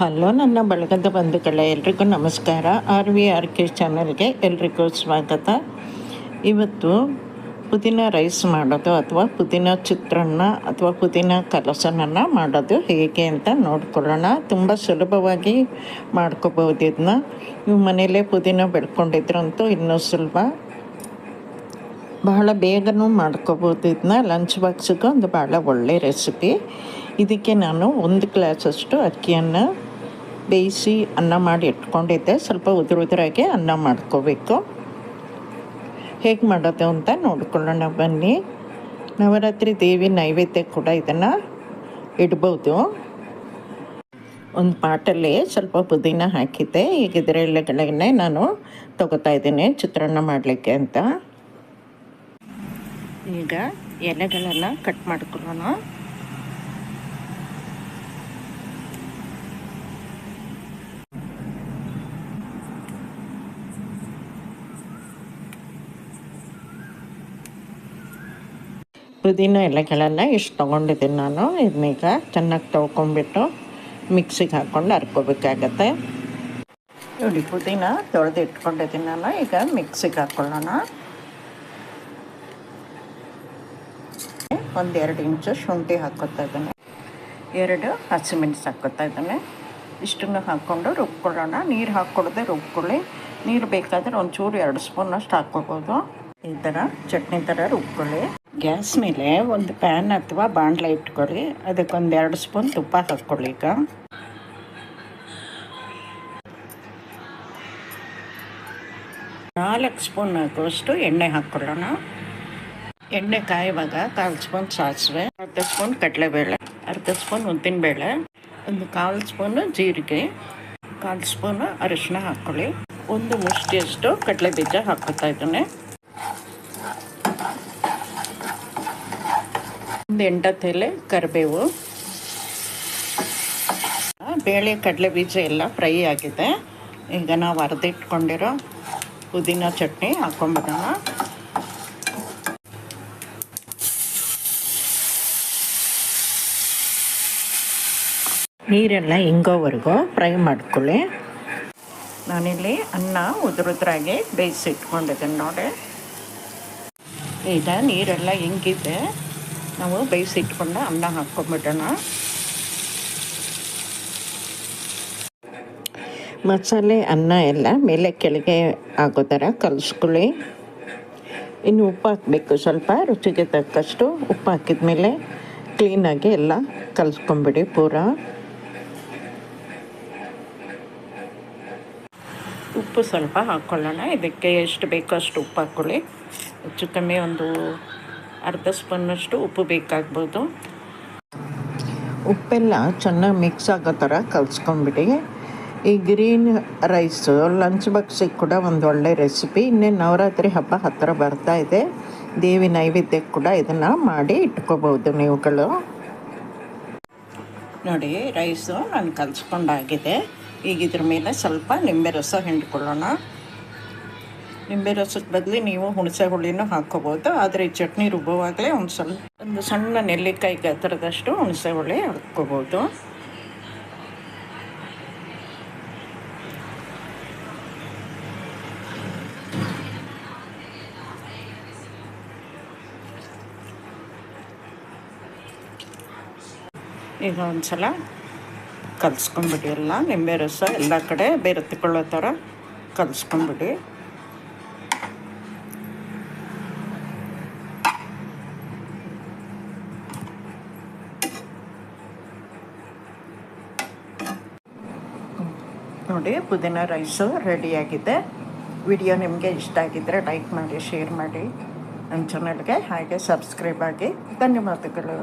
Hello, ನನ್ನ ಬಳಗದ ಬಂಧುಗಳೇ, ಎಲ್ರಿಗೂ ನಮಸ್ಕಾರ. ಆರ್ ವಿ ಆರ್ ಕೆ ಚಾನಲ್ಗೆ ಎಲ್ರಿಗೂ ಸ್ವಾಗತ. ಇವತ್ತು ಪುದೀನ ರೈಸ್ ಮಾಡೋದು ಅಥವಾ ಪುದೀನ ಚಿತ್ರಾನ್ನ ಅಥವಾ ಪುದೀನ ಕಲಸನನ್ನು ಮಾಡೋದು ಹೇಗೆ ಅಂತ ನೋಡ್ಕೊಳ್ಳೋಣ. ತುಂಬ ಸುಲಭವಾಗಿ ಮಾಡ್ಕೋಬೋದು ಇದನ್ನ. ನೀವು ಮನೇಲೇ ಪುದೀನ ಬೆಳ್ಕೊಂಡಿದ್ರಂತೂ ಇನ್ನೂ ಸುಲಭ. ಬಹಳ ಬೇಗನೂ ಮಾಡ್ಕೋಬೋದು ಇದನ್ನ. ಲಂಚ್ ಬಾಕ್ಸಿಗೆ ಒಂದು ಭಾಳ ಒಳ್ಳೆ ರೆಸಿಪಿ. ಇದಕ್ಕೆ ನಾನು ಒಂದು ಗ್ಲಾಸಷ್ಟು ಅಕ್ಕಿಯನ್ನು ಬೇಯಿಸಿ ಅನ್ನ ಮಾಡಿ ಇಟ್ಕೊಂಡಿದ್ದೆ. ಸ್ವಲ್ಪ ಉದುರು ಉದುರಾಗಿ ಅನ್ನ ಮಾಡ್ಕೋಬೇಕು. ಹೇಗೆ ಮಾಡೋದು ಅಂತ ನೋಡ್ಕೊಳ್ಳೋಣ ಬನ್ನಿ. ನವರಾತ್ರಿ ದೇವಿ ನೈವೇದ್ಯ ಕೂಡ ಇದನ್ನು ಇಡ್ಬೋದು. ಒಂದು ಪಾಟಲ್ಲಿ ಸ್ವಲ್ಪ ಪುದೀನ ಹಾಕಿದ್ದೆ. ಈಗ ಇದರ ಎಲೆಗಳನ್ನೇ ನಾನು ತಗೋತಾ ಇದ್ದೀನಿ. ಚಿತ್ರಾನ್ನ ಮಾಡಲಿಕ್ಕೆ ಅಂತ. ಈಗ ಎಲೆಗಳೆಲ್ಲ ಕಟ್ ಮಾಡ್ಕೊಳ್ಳೋಣ. ಪುದೀನ ಎಲೆಗಳೆಲ್ಲ ಇಷ್ಟು ತೊಗೊಂಡಿದ್ದೀನಿ ನಾನು. ಇದನ್ನೀಗ ಚೆನ್ನಾಗಿ ತೊಳ್ಕೊಂಬಿಟ್ಟು ಮಿಕ್ಸಿಗೆ ಹಾಕ್ಕೊಂಡು ಹರ್ಕೋಬೇಕಾಗತ್ತೆ ನೋಡಿ, ಪುದೀನ ತೊಳೆದು ಇಟ್ಕೊಂಡಿದ್ದೀನಿ ನಾನು. ಈಗ ಮಿಕ್ಸಿಗೆ ಹಾಕ್ಕೊಳ್ಳೋಣ ಒಂದೆರಡು ಇಂಚು ಶುಂಠಿ ಹಾಕೋತಾ ಇದ್ದಾನೆ. ಎರಡು ಹಸಿಮೆಣಸು ಹಾಕೋತಾ ಇದ್ದಾನೆ. ಇಷ್ಟನ್ನು ಹಾಕ್ಕೊಂಡು ರುಬ್ಕೊಳ್ಳೋಣ. ನೀರು ಹಾಕ್ಕೊಡದೆ ರುಬ್ಕೊಳ್ಳಿ. ನೀರು ಬೇಕಾದರೆ ಒಂಚೂರು ಎರಡು ಸ್ಪೂನ್ ಅಷ್ಟು ಹಾಕ್ಕೋಬೋದು. ಈ ಥರ ಚಟ್ನಿ ಥರ ರುಬ್ಕೊಳ್ಳಿ. ಗ್ಯಾಸ್ ಮೇಲೆ ಒಂದು ಪ್ಯಾನ್ ಅಥವಾ ಬಾಣಲೆ ಇಟ್ಕೊಳ್ಳಿ. ಅದಕ್ಕೊಂದು ಎರಡು ಸ್ಪೂನ್ ತುಪ್ಪ ಹಾಕ್ಕೊಳ್ಳಿ ಈಗ ನಾಲ್ಕು ಸ್ಪೂನ್ ಹಾಕುವಷ್ಟು ಎಣ್ಣೆ ಹಾಕ್ಕೊಳ್ಳೋಣ. ಎಣ್ಣೆ ಕಾಯುವಾಗ ಕಾಲು ಸ್ಪೂನ್ ಸಾಸಿವೆ, ಅರ್ಧ ಸ್ಪೂನ್ ಕಡಲೆಬೇಳೆ, ಅರ್ಧ ಸ್ಪೂನ್ ಉದ್ದಿನಬೇಳೆ, ಒಂದು ಕಾಲು ಸ್ಪೂನು ಜೀರಿಗೆ, ಕಾಲು ಸ್ಪೂನು ಅರಿಶಿನ ಹಾಕ್ಕೊಳ್ಳಿ. ಒಂದು ಮುಷ್ಟಿಯಷ್ಟು ಕಡಲೆ ಬೀಜ ಹಾಕೋತಾ ಇದ್ದಾನೆ. ಒಂದು ಎಂಟತ್ತೆಲೆ ಕರಿಬೇವು. ಬೇಳೆ, ಕಡಲೆ ಬೀಜ ಎಲ್ಲ ಫ್ರೈ ಆಗಿದೆ. ಈಗ ನಾವು ಅರ್ದಿಟ್ಕೊಂಡಿರೋ ಪುದೀನ ಚಟ್ನಿ ಹಾಕೊಂಬಿಡೋಣ. ನೀರೆಲ್ಲ ಹಿಂಗೋವರೆಗೂ ಫ್ರೈ ಮಾಡ್ಕೊಳ್ಳಿ. ನಾನಿಲ್ಲಿ ಅನ್ನ ಉದುರುದ್ರಾಗಿ ಬೇಯಿಸಿಟ್ಕೊಂಡಿದ್ದೀನಿ ನೋಡಿ. ಈಗ ನೀರೆಲ್ಲ ಹಿಂಗಿದೆ ನಾವು ಬೇಯಿಸಿಟ್ಕೊಂಡು ಅನ್ನ ಹಾಕ್ಕೊಂಬಿಡೋಣ ಮಸಾಲೆ ಅನ್ನ ಎಲ್ಲ ಮೇಲೆ ಕೆಳಗೆ ಆಗೋ ಥರ ಕಲಿಸ್ಕೊಳ್ಳಿ. ಇನ್ನು ಉಪ್ಪು ಹಾಕಬೇಕು ಸ್ವಲ್ಪ ರುಚಿಗೆ ತಕ್ಕಷ್ಟು ಉಪ್ಪು ಹಾಕಿದ ಮೇಲೆ ಕ್ಲೀನಾಗಿ ಎಲ್ಲ ಕಲಿಸ್ಕೊಂಬಿಡಿ ಪೂರ. ಉಪ್ಪು ಸ್ವಲ್ಪ ಹಾಕ್ಕೊಳ್ಳೋಣ ಇದಕ್ಕೆ ಎಷ್ಟು ಬೇಕೋ ಅಷ್ಟು ಉಪ್ಪು ಹಾಕ್ಕೊಳ್ಳಿ ಹೆಚ್ಚು ಕಮ್ಮಿ ಒಂದು ಅರ್ಧ ಸ್ಪೂನಷ್ಟು ಉಪ್ಪು ಬೇಕಾಗ್ಬೋದು. ಉಪ್ಪೆಲ್ಲ ಚೆನ್ನಾಗಿ ಮಿಕ್ಸ್ ಆಗೋ ಥರ ಕಲಿಸ್ಕೊಂಬಿಡಿ ಈ ಗ್ರೀನ್ ರೈಸು ಲಂಚ್ ಬಾಕ್ಸಿಗೆ ಕೂಡ ಒಂದು ಒಳ್ಳೆ ರೆಸಿಪಿ ಇನ್ನೇ ನವರಾತ್ರಿ ಹಬ್ಬ ಹತ್ತಿರ ಬರ್ತಾ ಇದೆ. ದೇವಿ ನೈವೇದ್ಯಕ್ಕೆ ಕೂಡ ಇದನ್ನು ಮಾಡಿ ಇಟ್ಕೋಬೋದು ನೀವುಗಳು. ನೋಡಿ ರೈಸು ನಾನು ಕಲಿಸ್ಕೊಂಡಾಗಿದೆ. ಈಗ ಇದ್ರ ಮೇಲೆ ಸ್ವಲ್ಪ ನಿಂಬೆ ರಸ ಹಿಂಡ್ಕೊಳ್ಳೋಣ. ನಿಂಬೆ ರಸದ ಬದಲು ನೀವು ಹುಣಸೆ ಹುಳಿನೂ ಹಾಕ್ಕೋಬೋದು ಆದರೆ ಚಟ್ನಿ ರುಬ್ಬುವಾಗಲೇ ಒಂದು ಸ್ವಲ್ಪ, ಒಂದು ಸಣ್ಣ ನೆಲ್ಲಿಕಾಯಿ ಗಾತ್ರದಷ್ಟು ಹುಣಸೆ ಹುಳಿ ಹಾಕ್ಕೋಬೋದು. ಈಗ ಒಂದು ಸಲ ಕಲಿಸ್ಕೊಂಬಿಡಿ ಎಲ್ಲ. ನಿಂಬೆ ರಸ ಎಲ್ಲ ಕಡೆ ಬೆರೆತುಕೊಳ್ಳೋ ಥರ ಕಲಿಸ್ಕೊಂಬಿಡಿ ನೋಡಿ, ಪುದೀನ ರೈಸು ರೆಡಿಯಾಗಿದೆ ವಿಡಿಯೋ ನಿಮಗೆ ಇಷ್ಟ ಆಗಿದ್ದರೆ ಲೈಕ್ ಮಾಡಿ ಶೇರ್ ಮಾಡಿ. ನನ್ನ ಚಾನಲ್ಗೆ ಹಾಗೆ ಸಬ್ಸ್ಕ್ರೈಬ್ ಆಗಿ. ಧನ್ಯವಾದಗಳು.